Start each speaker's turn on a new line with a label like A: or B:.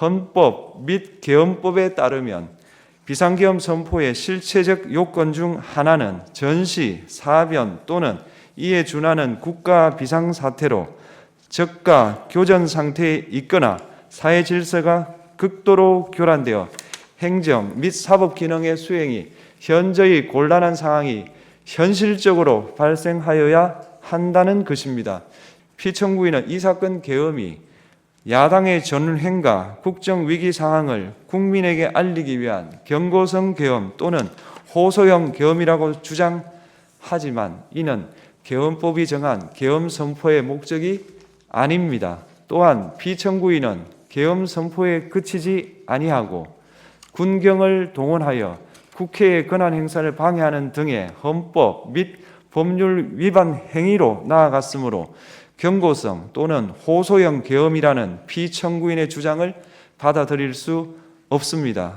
A: 헌법 및 계엄법에 따르면 비상계엄 선포의 실체적 요건 중 하나는 전시, 사변 또는 이에 준하는 국가 비상사태로 적가 교전 상태에 있거나 사회 질서가 극도로 교란되어 행정 및 사법 기능의 수행이 현저히 곤란한 상황이 현실적으로 발생하여야 한다는 것입니다. 피청구인은 이 사건 계엄이 야당의 전횡과 국정 위기 상황을 국민에게 알리기 위한 경고성 계엄 또는 호소형 계엄이라고 주장하지만 이는 계엄법이 정한 계엄 선포의 목적이 아닙니다. 또한 피청구인은 계엄 선포에 그치지 아니하고 군경을 동원하여 국회의 권한 행사를 방해하는 등의 헌법 및 법률 위반 행위로 나아갔으므로 경고성 또는 호소형 계엄이라는 피청구인의 주장을 받아들일 수 없습니다.